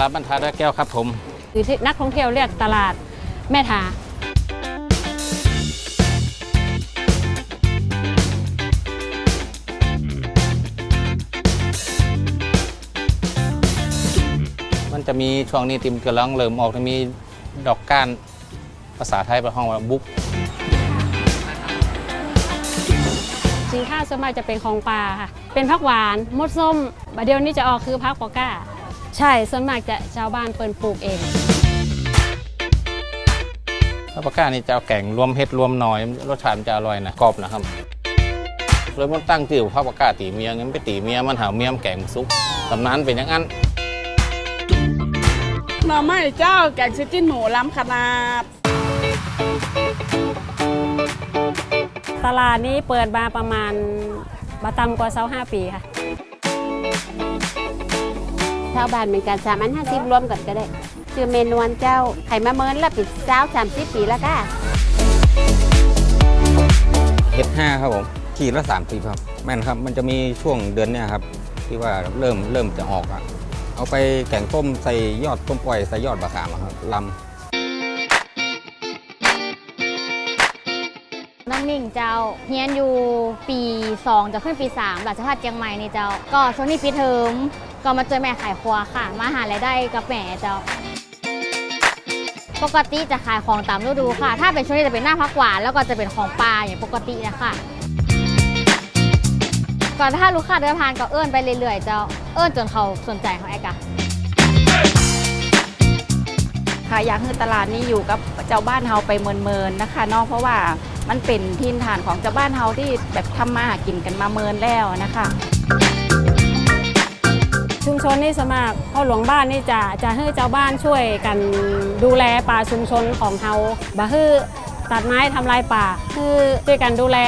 ลาดบรรทัดแก้วครับผมหรือที่นักท่องเที่ยวเรียกตลาดแม่ทามันจะมีช่วงนี้ติมกระลังเริ่มออกจะมีดอกก้านภาษาไทยเป็นห้องว่าบุ๊กสินค้าส่วนมากจะเป็นของปลาค่ะ เป็นผักหวานมดส้มบดเดียวนี้จะออกคือผักปอก้า ใช่ส่วนมากจะชาวบ้านเปินปลูกเองข้าวปลาก้านี่จะเอาแกงรวมเห็ดรวมหน่อยรสชาติมันจะอร่อยนะกรอบนะครับเลยมันตั้งชื่อว่าข้าวปลาก้าตีเมียงั้นไปตีเมียมันหาเมียมนแกงซุปตำนานเป็นอย่างนั้นหน่อไม้เจ้าแกงซิจิ้นหมูล้ำขนาด ตลาดนี้เปิดมาประมาณบาตำกว่าเซาห้าปีค่ะ ชาวบ้านเหมือนกันสามอันห้าสิบรวมกันก็ได้ชื่อเมนวนเจ้าไข่มะเมินและปิดเจ้าสามสิบปีแล้วก็เฮ็ดห้าครับผมขีดละสามสิบครับ แม่นครับมันจะมีช่วงเดือนเนี่ยครับ ที่ว่าเริ่มเริ่มจะออกอะเอาไปแกงต้มใส่ยอดต้มปล่อยใส่ยอดบะขามะครับล น้องนิ่งเจ้าเฮียนอยู่ปี2จะขึ้นปี3หลังจากพัดเชียงใหม่นี่เจ้า ก็ช่วงนี้ปีเทอมก็มาเจอแม่ขายครัวค่ะ มาหารายได้กับแม่เจ้า ปกติจะขายของตามฤดูค่ะ ถ้าเป็นช่วงนี้จะเป็นหน้าพักหวานแล้วก็จะเป็นของปลาอย่างปกตินะคะก่อนถ้าลูกค้าเดินผ่านก็เอื้อนไปเรื่อยๆเจ้า เอื้อนจนเขาสนใจเขาไอ้กะค่ะอยากให้ตลาดนี้อยู่กับเจ้าบ้านเฮาไปเมินๆนะคะนาะเพราะว่า มันเป็นทินฐานของเจ้าบ้านเฮาที่แบบทำมาหากินกันมาเมินแล้วนะคะ ชุมชนนี่สมัครพ่อหลวงบ้านนี่จะจะให้เจ้าบ้านช่วยกันดูแลป่าชุมชนของเฮาบ่ฮือตัดไม้ทำลายป่าคือช่วยกันดูแล